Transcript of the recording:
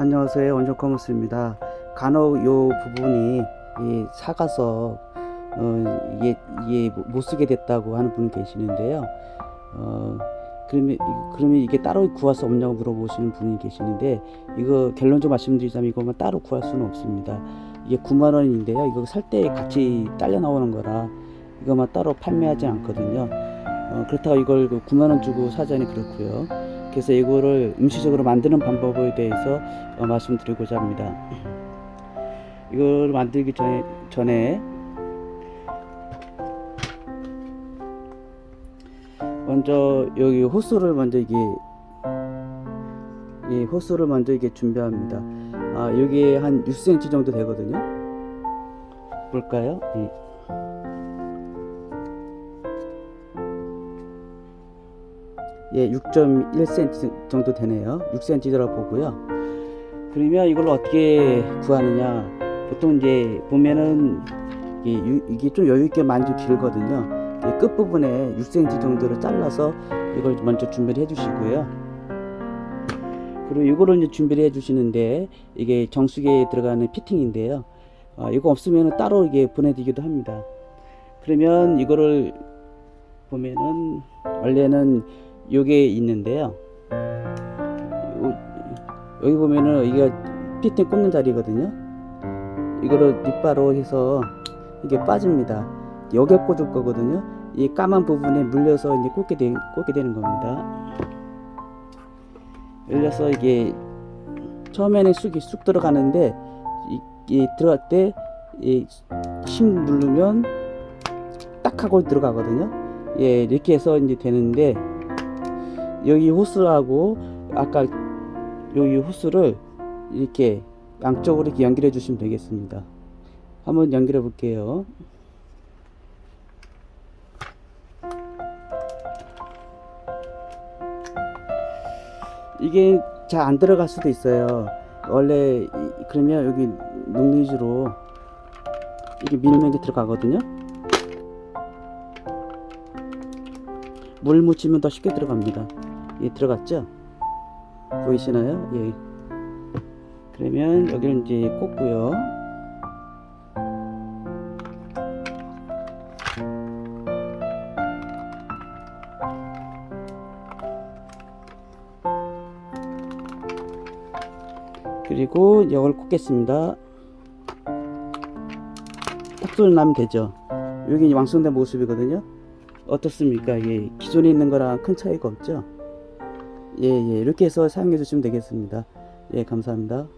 안녕하세요. 원종커머스입니다. 간혹 요 부분이 이 작아서 어, 이게, 이게 못 쓰게 됐다고 하는 분이 계시는데요. 어, 그러면, 그러면 이게 따로 구할 수 없냐고 물어보시는 분이 계시는데 이거 결론적으로 말씀드리자면 이거만 따로 구할 수는 없습니다. 이게 9만 원인데요. 이거 살 때 같이 딸려 나오는 거라 이거만 따로 판매하지 않거든요. 어, 그렇다고 이걸 9만 원 주고 사자니 그렇고요 그래서 이거를 음식적으로 만드는 방법에 대해서 어, 말씀드리고자 합니다. 이걸 만들기 전에, 전에 먼저 여기 호스를 먼저 이게 이 호스를 먼저 이게 준비합니다. 아 여기 한 6cm 정도 되거든요. 볼까요? 예. 예, 6.1cm 정도 되네요. 6cm라고 보고요. 그러면 이걸 어떻게 구하느냐? 보통 이제 보면은 이게, 좀 여유 있게 만주 길거든요. 이 끝부분에 6cm 정도로 잘라서 이걸 먼저 준비를 해주시고요. 그리고 이거를 이제 준비를 해주시는데 이게 정수기에 들어가는 피팅인데요. 어, 이거 없으면 따로 이게 보내드리기도 합니다. 그러면 이거를 보면은 원래는 요게 있는데요. 요- 여기 보면은 이게 피팅 꽂는 자리거든요. 이거를 밑바로 해서 이게 빠집니다. 여기에 꽂을 거거든요. 이 까만 부분에 물려서 이제 꽂게, 되, 꽂게 되는 겁니다. 열려서 이게 처음에는 쑥이 쑥 들어가는데 이, 이 들어갈 때이힘 누르면 딱 하고 들어가거든요. 예, 이렇게 해서 이제 되는데 여기 호스하고 아까 여기 호스를 이렇게 양쪽으로 이렇게 연결해 주시면 되겠습니다. 한번 연결해 볼게요. 이게 잘 안 들어갈 수도 있어요. 원래 이- 그러면 여기 능리즈로 이게 밀면 이제 들어가거든요. 물 묻히면 더 쉽게 들어갑니다. 예, 들어갔죠? 보이시나요? 예. 그러면 여기를 이제 꽂고요. 그리고 이걸 꽂겠습니다. 딱 소리 나면 되죠. 여기 완성된 모습이거든요. 어떻습니까? 이게 기존에 있는 거랑 큰 차이가 없죠? 예, 예. 이렇게 해서 사용해 주시면 되겠습니다. 예, 감사합니다.